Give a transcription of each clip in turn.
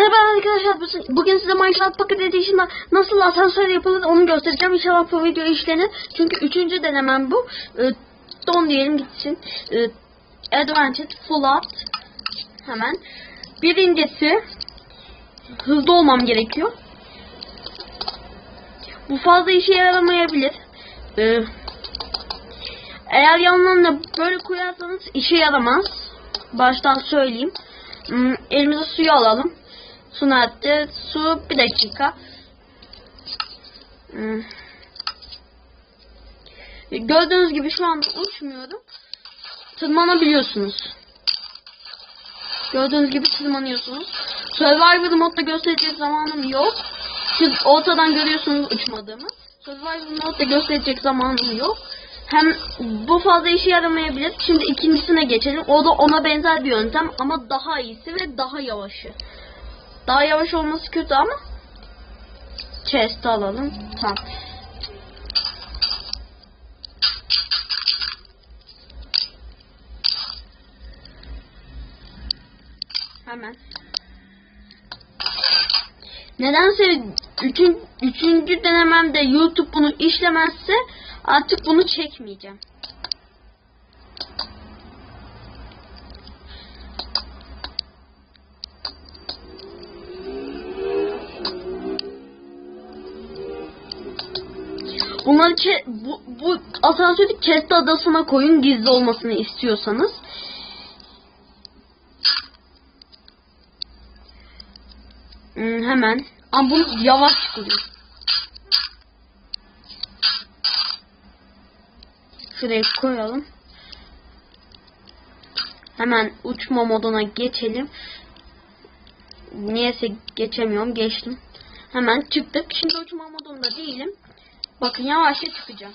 Merhaba arkadaşlar. bu- Bugün size Minecraft Pocket Edition'da nasıl asansör yapılır onu göstereceğim. İnşallah bu video işlenir. Çünkü üçüncü denemem bu. Ee, don diyelim gitsin. Ee, Advanced Full Out. Hemen. Birincisi hızlı olmam gerekiyor. Bu fazla işe yaramayabilir. Ee, eğer yanlarına böyle koyarsanız işe yaramaz. Baştan söyleyeyim. Hmm, elimize suyu alalım. Su nerede? Su bir dakika. Hmm. Gördüğünüz gibi şu anda uçmuyorum. Tırmanabiliyorsunuz. Gördüğünüz gibi tırmanıyorsunuz. Survivor modda gösterecek zamanım yok. Siz ortadan görüyorsunuz uçmadığımı. Survivor modda gösterecek zamanım yok. Hem bu fazla işe yaramayabilir. Şimdi ikincisine geçelim. O da ona benzer bir yöntem ama daha iyisi ve daha yavaşı. Daha yavaş olması kötü ama chest alalım. Tamam. Hemen. Nedense üçün, üçüncü denememde YouTube bunu işlemezse artık bunu çekmeyeceğim. Bunları ke- bu, bu asansörü Chest adasına koyun gizli olmasını istiyorsanız. Hmm, hemen. Ama bunu yavaş çıkıyor. Şuraya koyalım. Hemen uçma moduna geçelim. Niyeyse geçemiyorum. Geçtim. Hemen çıktık. Şimdi uçma modunda değilim. Bakın yavaşça çıkacağım.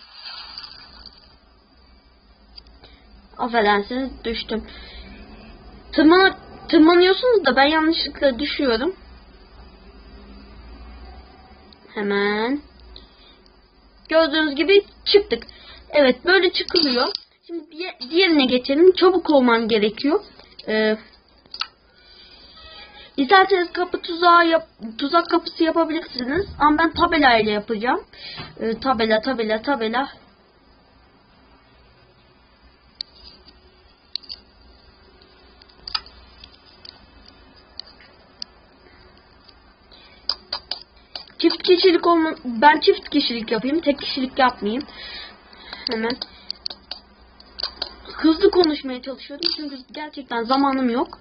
Affedersiniz düştüm. Tırman tırmanıyorsunuz da ben yanlışlıkla düşüyorum. Hemen. Gördüğünüz gibi çıktık. Evet böyle çıkılıyor. Şimdi diğerine geçelim. Çabuk olmam gerekiyor. Ee, İsterseniz kapı tuzağı yap, tuzak kapısı yapabilirsiniz. Ama ben tabela ile yapacağım. Ee, tabela, tabela, tabela. Çift kişilik olma ben çift kişilik yapayım, tek kişilik yapmayayım. Hemen hızlı konuşmaya çalışıyorum çünkü gerçekten zamanım yok.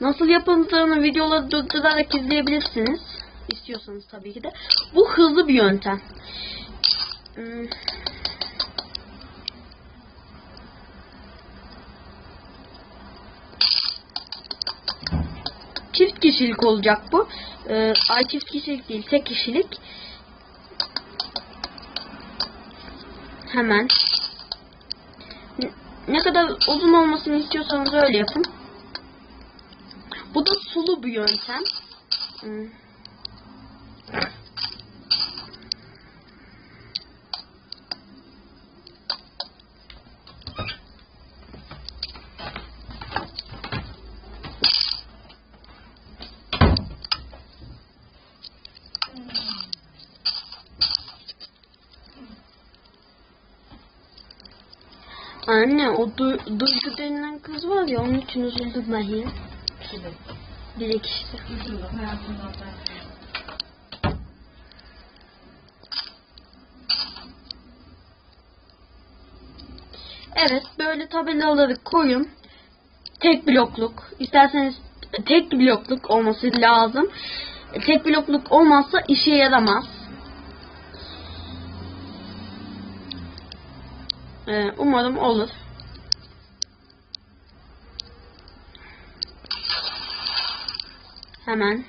Nasıl yapıldığını videoları durdurarak izleyebilirsiniz. İstiyorsanız tabii ki de. Bu hızlı bir yöntem. Hmm. Çift kişilik olacak bu. Ee, ay çift kişilik değil, tek kişilik. Hemen. Ne- kadar uzun olmasını istiyorsanız öyle yapın. Bu da sulu bir yöntem. Hmm. Anne o du Duygu denilen kız var ya onun için üzüldüm ben. Dilek işte. Evet böyle tabelaları koyun. Tek blokluk. İsterseniz tek blokluk olması lazım. Tek blokluk olmazsa işe yaramaz. Ee, umarım olur. Hemen.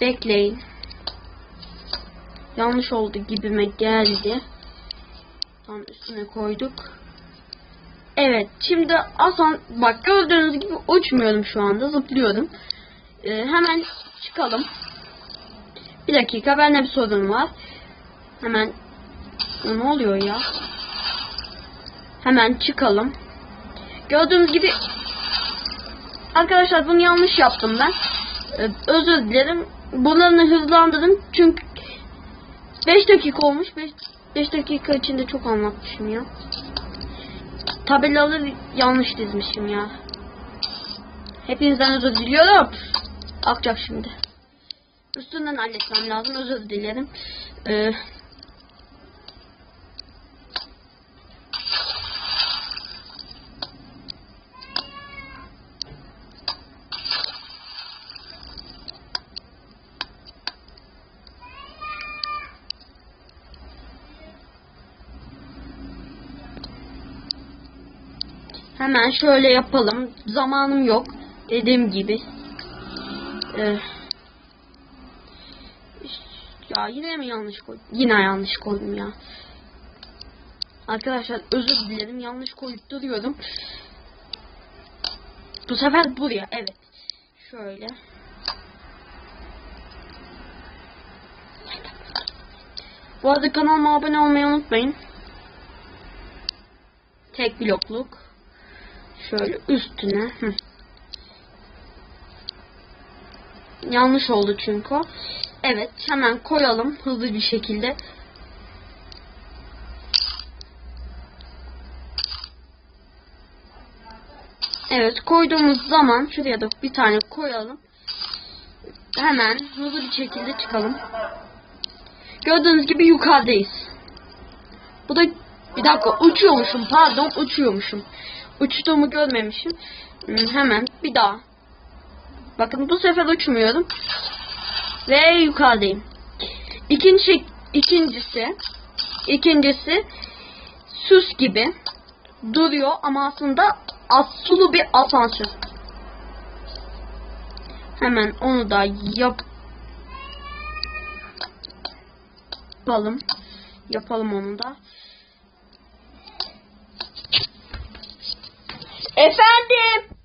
Bekleyin. Yanlış oldu gibime geldi. Tam üstüne koyduk. Evet. Şimdi asan bak gördüğünüz gibi uçmuyorum şu anda. Zıplıyorum. Ee, hemen çıkalım. Bir dakika. Bende bir sorun var. Hemen ne oluyor ya? Hemen çıkalım. Gördüğünüz gibi arkadaşlar bunu yanlış yaptım ben. Ee, özür dilerim. Bunları hızlandırdım çünkü 5 dakika olmuş. 5 dakika içinde çok anlatmışım ya. Tabelaları yanlış dizmişim ya. Hepinizden özür diliyorum. Akacak şimdi. Üstünden halletmem lazım. Özür dilerim. Ee, Hemen şöyle yapalım. Zamanım yok. Dediğim gibi. Ee, ya yine mi yanlış koydum? Yine yanlış koydum ya. Arkadaşlar özür dilerim. Yanlış koyup duruyorum. Bu sefer buraya. Evet. Şöyle. Bu arada kanalıma abone olmayı unutmayın. Tek blokluk. Şöyle üstüne. Hı. Yanlış oldu çünkü. Evet hemen koyalım hızlı bir şekilde. Evet koyduğumuz zaman şuraya da bir tane koyalım. Hemen hızlı bir şekilde çıkalım. Gördüğünüz gibi yukarıdayız. Bu da bir dakika uçuyormuşum pardon uçuyormuşum. Uçtuğumu görmemişim. Hmm, Hemen bir daha. Bakın bu sefer uçmuyorum. Ve yukarıdayım. İkinci ikincisi ikincisi süs gibi duruyor ama aslında asılı bir asansör. Hemen onu da yap yapalım. Yapalım onu da. Efendim.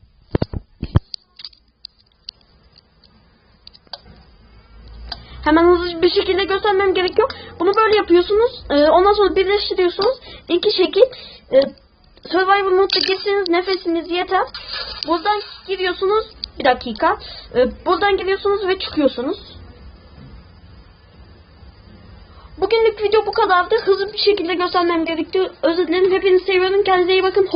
Hemen hızlı bir şekilde göstermem gerekiyor. Bunu böyle yapıyorsunuz. Ee, ondan sonra birleştiriyorsunuz. İki şekil. Ee, Survival modda girseniz nefesiniz yeter. Buradan giriyorsunuz. Bir dakika. Ee, buradan giriyorsunuz ve çıkıyorsunuz. Bugünlük video bu kadardı. Hızlı bir şekilde göstermem gerekiyor. Özür dilerim. Hepinizi seviyorum. Kendinize iyi bakın.